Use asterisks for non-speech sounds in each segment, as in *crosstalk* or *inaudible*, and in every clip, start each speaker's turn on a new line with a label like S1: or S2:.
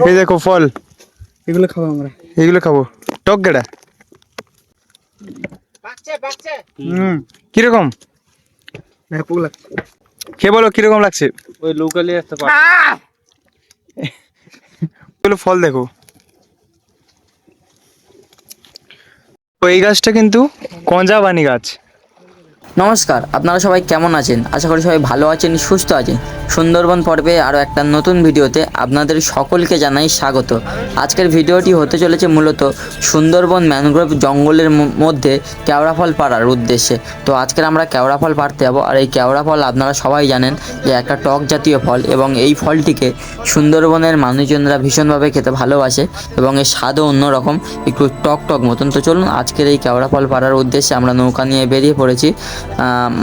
S1: এই দেখো ফল।
S2: এগুলো খাব আমরা।
S1: এগুলো খাব। টক গেড়া
S2: হুম
S1: কীরকম?
S2: ব্যাপক লাগছে।
S1: খেয়ে বলো কীরকম লাগছে?
S3: ওই লোকালি একটা
S1: এগুলো *laughs* ফল দেখো। তো এই গাছটা কিন্তু কঞ্জা বানি গাছ।
S4: নমস্কার, আপনারা সবাই কেমন আছেন? আশা করি সবাই ভালো আছেন, সুস্থ আছেন। সুন্দরবন পর্বে আরও একটা নতুন ভিডিওতে আপনাদের সকলকে জানাই স্বাগত। আজকের ভিডিওটি হতে চলেছে মূলত সুন্দরবন ম্যানগ্রোভ জঙ্গলের মধ্যে কেওড়া ফল পাড়ার উদ্দেশ্যে। তো আজকের আমরা কেওড়া ফল পাড়তে যাব, আর এই কেওড়া ফল আপনারা সবাই জানেন যে একটা টক জাতীয় ফল এবং এই ফলটিকে সুন্দরবনের মানুষজনরা ভীষণভাবে খেতে ভালোবাসে এবং এর স্বাদও অন্যরকম, একটু টক টক মতন। তো চলুন আজকের এই কেওড়া ফল পাড়ার উদ্দেশ্যে আমরা নৌকা নিয়ে বেরিয়ে পড়েছি।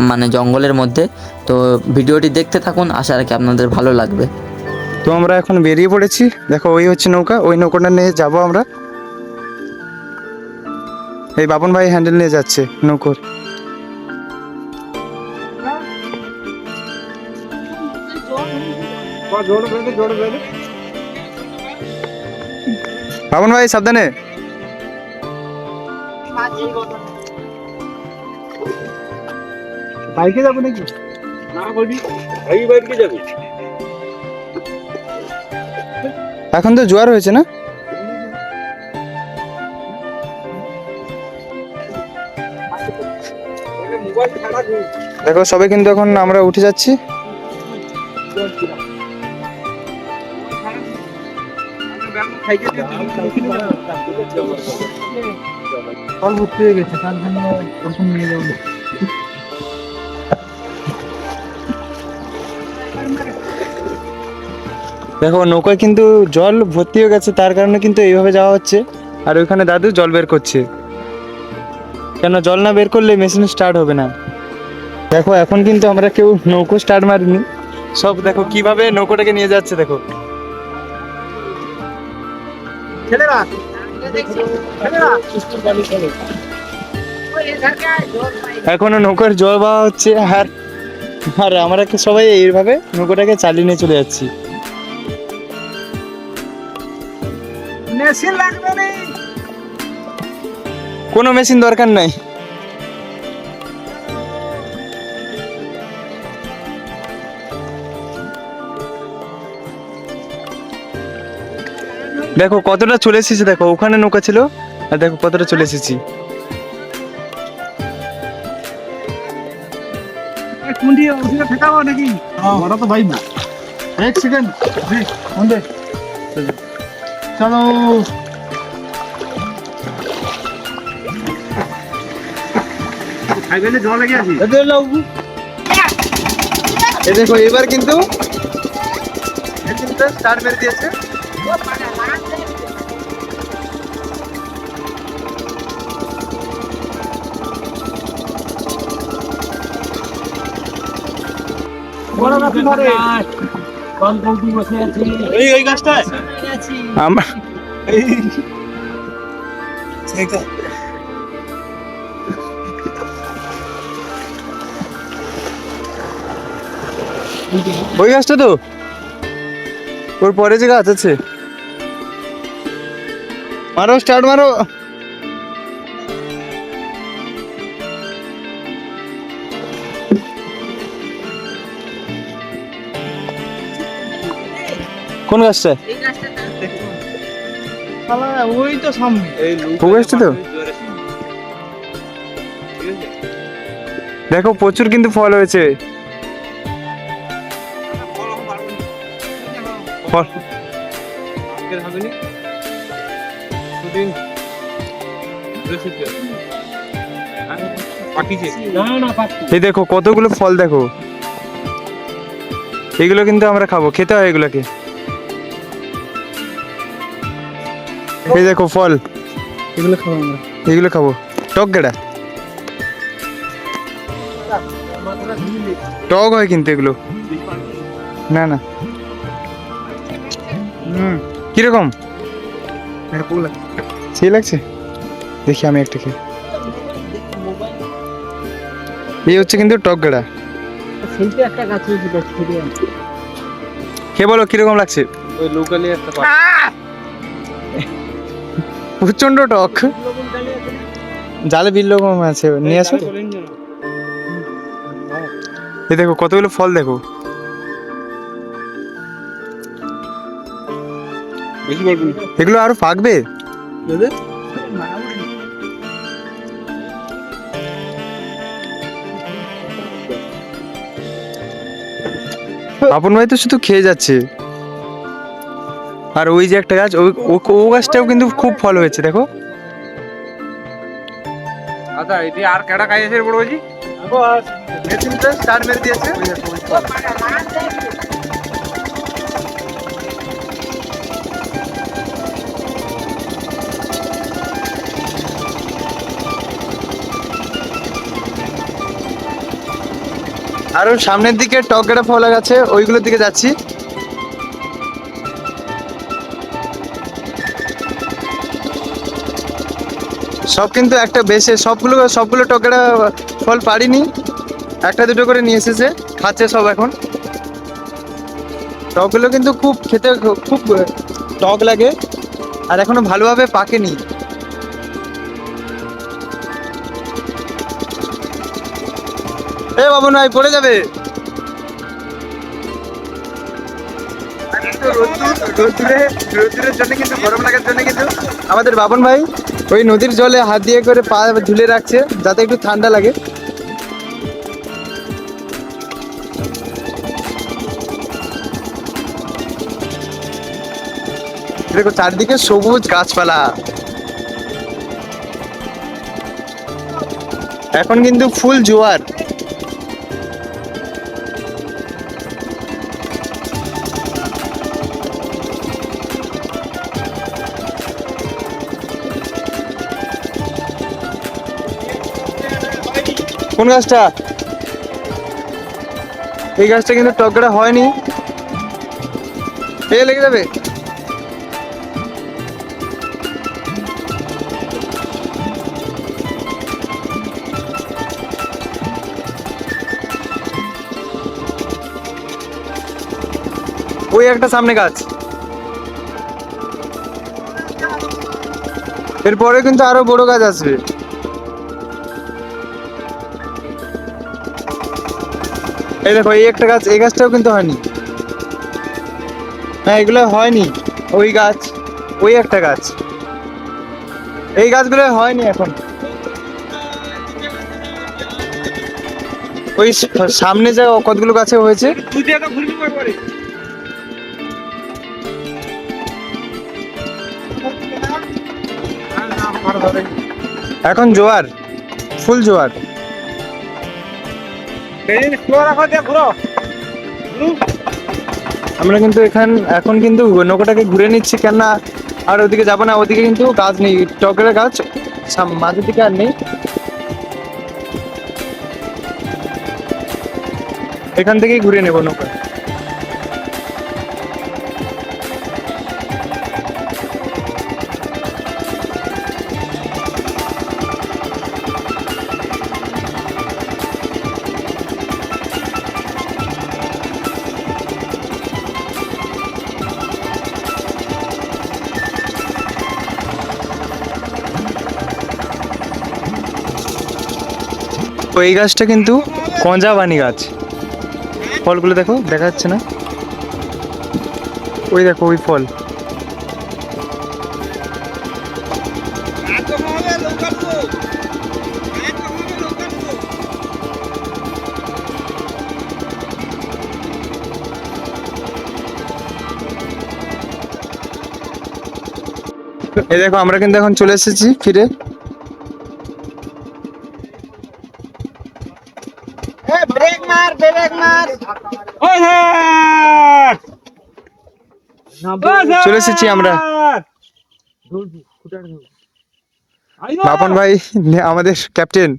S4: মানে জঙ্গলের মধ্যে। তো ভিডিওটি দেখতে থাকুন আশা রাখি আপনাদের ভালো লাগবে।
S1: তো আমরা এখন বেরিয়ে পড়েছি। দেখো ওই হচ্ছে নৌকা ওই নৌকাটা নিয়ে যাব আমরা। এই বাপন ভাই হ্যান্ডেল নিয়ে যাচ্ছে নৌকোর। বাপন ভাই সাবধানে।
S2: বাইকে যাব নাকি?
S3: না বলবি এই বাইকে যাবি।
S1: এখন তো জোয়ার হয়েছে না? দেখো সবাই কিন্তু এখন আমরা উঠে যাচ্ছি।
S2: জল ভর্তি হয়ে গেছে তার জন্য ওরকম নিয়ে যাব।
S1: দেখো, নৌকায় কিন্তু জল ভর্তি হয়ে গেছে, তার কারণে কিন্তু এইভাবে যাওয়া হচ্ছে। আর ওইখানে দাদু জল বের করছে। কেন, জল না বের করলে মেশিন স্টার্ট হবে না। দেখো, এখন কিন্তু আমরা কেউ নৌকো স্টার্ট মারিনি। সব দেখো, কীভাবে নৌকোটাকে নিয়ে যাচ্ছে, দেখো। এখনও নৌকার জল বাওয়া হচ্ছে, আর আর আমরা সবাই এইভাবে নৌকোটাকে চালিয়ে নিয়ে চলে যাচ্ছি।
S2: মেশিন লাগবে না
S1: কোনো মেশিন দরকার নাই। দেখো কতটা চলে এসেছি দেখো ওখানে নৌকা ছিল আর দেখো কতটা চলে এসেছি।
S2: ঠেকাবো নাকি? তো ভাই এক সেকেন্ড চলো।
S1: দেখো এবার কিন্তু স্টার্ট মেরে দিয়েছে।
S2: বড়
S1: ওই গাছটা তো। ওর পরে যে গাছ আছে। মারো স্টার্ট মারো। কোন গাছটা?
S2: ওই তো সামনে।
S1: গাছটা তো? দেখো প্রচুর কিন্তু ফল হয়েছে। এই দেখো কতগুলো ফল দেখো। এগুলো কিন্তু আমরা খাব। খেতে হয় এগুলোকে। এই দেখো ফল।
S2: এগুলো খাব আমরা।
S1: এগুলো খাব। টক গেড়া টক হয় কিন্তু এগুলো। না না।
S2: হুম।
S1: কীরকম?
S2: লাগছে।
S1: সেই লাগছে? দেখি আমি একটা খেয়ে। এই হচ্ছে কিন্তু টক গেড়া খেয়ে বলো কীরকম লাগছে?
S3: ওই লোকালি একটা
S1: প্রচণ্ড টক। জালে বিল রকম আছে, নিয়ে আসো। এই দেখো, কতগুলো ফল দেখো। এগুলো আরও পাকবে আপন ভাই তো শুধু খেয়ে যাচ্ছে। আর ওই যে একটা গাছ ওই ও- ও গাছটাও কিন্তু খুব ফল হয়েছে দেখো।
S3: আচ্ছা এটি আর কেডা খাইয়েছে বড় বাজি
S1: স্টার্ট মেরে দিয়েছে আরও সামনের দিকে টকেরা ফল আছে ওইগুলোর দিকে যাচ্ছি। সব কিন্তু একটা বেশে, সবগুলো সবগুলো টকেরা ফল পারিনি। একটা দুটো করে নিয়ে এসেছে, খাচ্ছে সব এখন। টকগুলো কিন্তু খুব খেতে খুব টক লাগে, আর এখনও ভালোভাবে পাকেনি। এ বাবু নাই, পড়ে যাবে। রোদ্দুরে রোদ্দুরের জন্য কিন্তু, গরম লাগার জন্য কিন্তু আমাদের বাবন ভাই ওই নদীর জলে হাত দিয়ে করে পা ঝুলে রাখছে, যাতে একটু ঠান্ডা লাগে। দেখো, চারদিকে সবুজ গাছপালা। এখন কিন্তু ফুল জোয়ার। কোন গাছটা? এই গাছটা কিন্তু টকরা হয়নি। এ লেগে যাবে। ওই একটা সামনে গাছ। এরপরে কিন্তু আরও বড় গাছ আসবে। এই দেখো, এই একটা গাছ, এই গাছটাও কিন্তু হয়নি। হ্যাঁ এগুলো হয়নি, ওই গাছ, ওই একটা গাছ। এই গাছগুলো হয়নি এখন। ওই সামনে যা কতগুলো গাছে হয়েছে? এখন জোয়ার, ফুল জোয়ার। আমরা কিন্তু এখান, এখন কিন্তু নৌকাটাকে ঘুরে নিচ্ছি, কেননা আর ওদিকে যাব না, ওদিকে কিন্তু গাছ নেই টকের গাছ মাঝের দিকে আর নেই। এখান থেকেই ঘুরে নেব নৌকা। তো এই গাছটা কিন্তু কঞ্জাবানি গাছ। ফলগুলো দেখো, দেখা যাচ্ছে না? ওই দেখো, ওই ফল। এই দেখো, আমরা কিন্তু এখন চলে এসেছি ফিরে।
S3: ওই
S1: চলে এসেছি আমরা। বাপন ভাই আমাদের ক্যাপ্টেন।